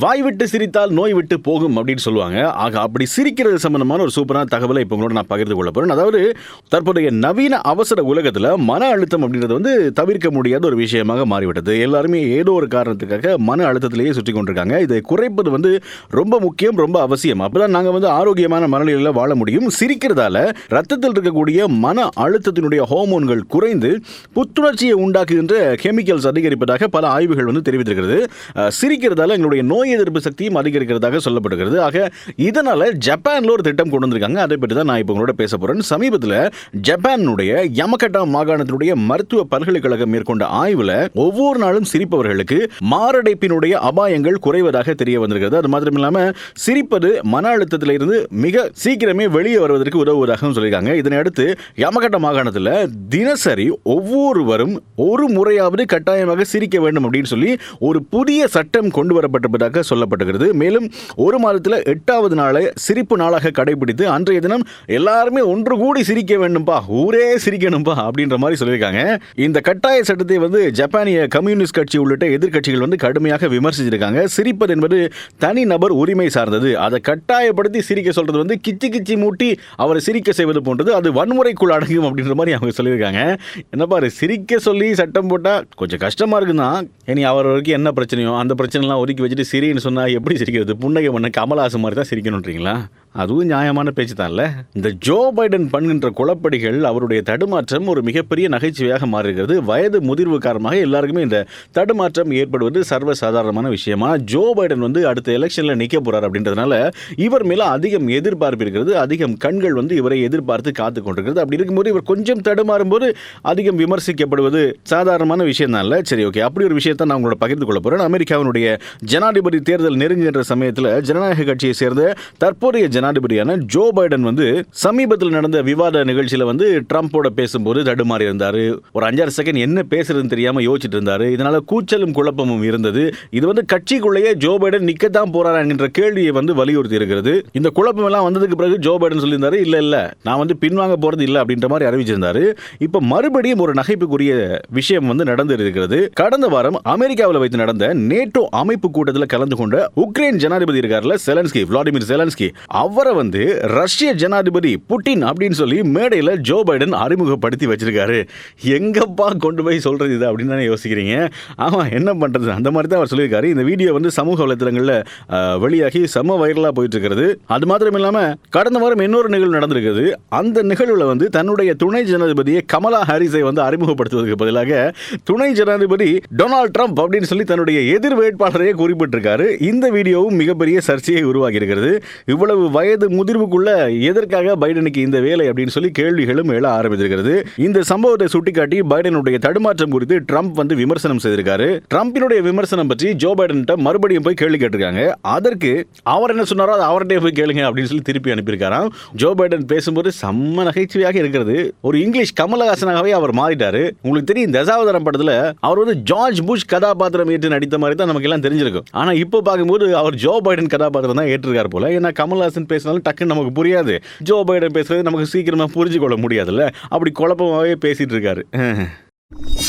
வாய் விட்டு சிரித்தால் நோய் விட்டு போகும் அப்படின்னு சொல்லுவாங்க. ஆக அப்படி சிரிக்கிறது சம்பந்தமான ஒரு சூப்பரான தகவலை இப்போ உங்களோட நான் பகிர்ந்து கொள்ள போகிறேன் அதாவது தற்போதைய நவீன அவசர உலகத்தில் மன அழுத்தம் அப்படின்றது வந்து தவிர்க்க முடியாத ஒரு விஷயமாக மாறிவிட்டது. எல்லாருமே ஏதோ ஒரு காரணத்துக்காக மன அழுத்தத்திலேயே சுற்றி கொண்டிருக்காங்க. இதை குறைப்பது வந்து ரொம்ப முக்கியம் ரொம்ப அவசியம். அப்பதான் நாங்கள் வந்து ஆரோக்கியமான மனநிலையில் வாழ முடியும். சிரிக்கிறதால ரத்தத்தில் இருக்கக்கூடிய மன அழுத்தத்தினுடைய ஹோமோன்கள் குறைந்து புத்துணர்ச்சியை உண்டாக்குகின்ற கெமிக்கல்ஸ் அதிகரிப்பதாக பல ஆய்வுகள் வந்து தெரிவித்திருக்கிறது. சிரிக்கிறதால எங்களுடைய நோய் நோய் எதிர்ப்பு சக்தியும் அதிகரிக்கிறதாக சொல்லப்படுகிறது. ஆக இதனால ஜப்பான்ல ஒரு திட்டம் கொண்டு வந்திருக்காங்க. அதை பற்றி தான் நான் இப்போ உங்களோட பேச போறேன். சமீபத்தில் ஜப்பானுடைய யமகட்டா மாகாணத்தினுடைய மருத்துவ பல்கலைக்கழகம் மேற்கொண்ட ஆய்வுல ஒவ்வொரு நாளும் சிரிப்பவர்களுக்கு மாரடைப்பினுடைய அபாயங்கள் குறைவதாக தெரிய வந்திருக்கிறது. அது மாத்திரம் இல்லாம சிரிப்பது மன அழுத்தத்திலிருந்து மிக சீக்கிரமே வெளியே வருவதற்கு உதவுவதாகவும் சொல்லியிருக்காங்க. இதனையடுத்து யமகட்ட மாகாணத்தில் தினசரி ஒவ்வொருவரும் ஒரு முறையாவது கட்டாயமாக சிரிக்க வேண்டும் அப்படின்னு சொல்லி ஒரு புதிய சட்டம் கொண்டு வரப்பட்டிருப்பதாக சொல்லப்பட்டிருக்கிறது. மேலும் ஒரு மாதத்தில் எட்டாவது நாளை சிரிப்பு நாளாக கடைபிடித்து அன்றைய தினம் எல்லாருமே ஒன்று கூடி சிரிக்க வேண்டும்பா ஊரே சிரிக்கணும்பா அப்படின்ற மாதிரி சொல்லியிருக்காங்க. இந்த கட்டாய சட்டத்தை வந்து ஜப்பானிய கம்யூனிஸ்ட் கட்சி உள்ளிட்ட எதிர்க்கட்சிகள் வந்து கடுமையாக விமர்சிச்சிருக்காங்க. சிரிப்பது என்பது தனி நபர் உரிமை சார்ந்தது. அதை கட்டாயப்படுத்தி சிரிக்க சொல்றது வந்து கிச்சி கிச்சி மூட்டி அவரை சிரிக்க செய்வது போன்றது. அது வன்முறைக்குள் அடங்கும் அப்படின்ற மாதிரி அவங்க சொல்லியிருக்காங்க. என்ன பாரு சிரிக்க சொல்லி சட்டம் போட்டால் கொஞ்சம் கஷ்டமாக இருக்குதான் இனி அவர் வரைக்கும் என்ன பிரச்சனையோ அந்த பிரச்சனைலாம் ஒதுக்கி வச்சுட்டு சிரின்னு சொன்னா எப்படி சிரிக்கிறது? புன்னகை பண்ண கமலஹாசன் மாதிரி தான் சிரிக்கணுன்றீங்களா அதுவும் நியாயமான பேச்சு தான்ல. இந்த ஜோ பைடன் பண்ணுகின்ற குழப்படிகள் அவருடைய தடுமாற்றம் ஒரு மிகப்பெரிய நகைச்சுவையாக மாறுகிறது. வயது முதிர்வு காரணமாக எல்லாருக்குமே இந்த தடுமாற்றம் ஏற்படுவது சர்வசாதாரணமான விஷயமா? ஜோ பைடன் வந்து அடுத்த எலெக்ஷன்ல நிக்க போறார் அப்படின்றதுனால இவர் மேல அதிகம் எதிர்பார்ப்பு இருக்கிறது. அதிகம் கண்கள் வந்து இவரை எதிர்பார்த்து காத்து கொண்டிருக்கிறது. அப்படி இருக்கும்போது இவர் கொஞ்சம் தடுமாறும் போது அதிகம் விமர்சிக்கப்படுவது சாதாரணமான விஷயம் தான் சரி ஓகே. அப்படி ஒரு விஷயத்தை நான் உங்களோட பகிர்ந்து கொள்ள போறேன். அமெரிக்காவினுடைய ஜனாதிபதி தேர்தல் நெருங்குகின்ற சமயத்தில் ஜனநாயக கட்சியை சேர்ந்த தற்போதைய ஜனாதிபதியான ஜோ பைடன் வந்து சமீபத்தில் நடந்த விவாத நிகழ்ச்சியில் வந்து ட்ரம்ப்போட பேசும்போது தடுமாறி இருந்தார் ஒரு அஞ்சாறு செகண்ட் என்ன பேசுறதுன்னு தெரியாம யோசிச்சுட்டு இருந்தாரு இதனால கூச்சலும் குழப்பமும் இருந்தது. இது வந்து கட்சிக்குள்ளேயே ஜோ பைடன் நிக்கத்தான் போறாரா என்கின்ற கேள்வியை வந்து வலியுறுத்தி இருக்கிறது. இந்த குழப்பம் எல்லாம் வந்ததுக்கு பிறகு ஜோ பைடன் சொல்லியிருந்தாரு இல்ல இல்ல நான் வந்து பின்வாங்க போறது இல்லை அப்படின்ற மாதிரி அறிவிச்சிருந்தாரு. இப்ப மறுபடியும் ஒரு நகைப்புக்குரிய விஷயம் வந்து நடந்து இருக்கிறது கடந்த வாரம் அமெரிக்காவில் வைத்து நடந்த நேட்டோ அமைப்பு கூட்டத்தில் கலந்து கொண்ட உக்ரைன் ஜனாதிபதி இருக்கார்ல செலன்ஸ்கி விளாடிமிர் செலன்ஸ்கி அவரை அவரை வந்து ரஷ்ய ஜனாதிபதி புட்டின் அப்படின்னு சொல்லி மேடையில் ஜோ பைடன் அறிமுகப்படுத்தி வச்சிருக்காரு. எங்கப்பா கொண்டு போய் சொல்கிறது இது அப்படின்னு தானே யோசிக்கிறீங்க? ஆமாம் என்ன பண்றது? அந்த மாதிரி தான் அவர் சொல்லியிருக்காரு. இந்த வீடியோ வந்து சமூக வலைத்தளங்களில் வெளியாகி செம வைரலாக போயிட்டு இருக்கிறது அது மாத்திரம் இல்லாமல் கடந்த வாரம் இன்னொரு நிகழ்வு நடந்திருக்குது அந்த நிகழ்வில் வந்து தன்னுடைய துணை ஜனாதிபதியை கமலா ஹாரிஸை வந்து அறிமுகப்படுத்துவதற்கு பதிலாக துணை ஜனாதிபதி டொனால்ட் ட்ரம்ப் அப்படின்னு சொல்லி தன்னுடைய எதிர் வேட்பாளரையே குறிப்பிட்டிருக்காரு. இந்த வீடியோவும் மிகப்பெரிய சர்ச்சையை உருவாகி இருக்கிறது இவ்வளவு வயது முதிர்வுக்குள்ள எதற்காக பைடனுக்கு இந்த வேலை அப்படின்னு சொல்லி கேள்விகளும் எழ ஆரம்பித்திருக்கிறது. இந்த சம்பவத்தை சுட்டிக்காட்டி பைடனுடைய தடுமாற்றம் குறித்து ட்ரம்ப் வந்து விமர்சனம் செய்திருக்காரு. ட்ரம்பினுடைய விமர்சனம் பற்றி ஜோ பைடன்கிட்ட மறுபடியும் போய் கேள்வி கேட்டிருக்காங்க. அதற்கு அவர் என்ன சொன்னாரோ அதை அவர்கிட்டே போய் கேளுங்க அப்படின்னு சொல்லி திருப்பி அனுப்பியிருக்காராம். ஜோ பைடன் பேசும்போது செம்ம நகைச்சுவையாக இருக்கிறது. ஒரு இங்கிலீஷ் கமலஹாசனாகவே அவர் மாறிட்டாரு. உங்களுக்கு தெரியும் தசாவதாரம் படத்துல அவர் வந்து ஜார்ஜ் புஷ் கதாபாத்திரம் ஏற்று நடித்த மாதிரி தான் நமக்கு எல்லாம் தெரிஞ்சிருக்கும். ஆனா இப்போ பார்க்கும்போது அவர் ஜோ பைடன் கதாபாத்திரம் தான் ஏற்றிருக்கார் போல. ஏன்னா கமல்ஹாசன் பேசினாலும் டக்குன்னு நமக்கு புரியாது. ஜோ பைடன் பேசுறது நமக்கு சீக்கிரமா புரிஞ்சு கொள்ள முடியாதுல்ல? அப்படி குழப்பமாவே பேசிட்டு இருக்காரு.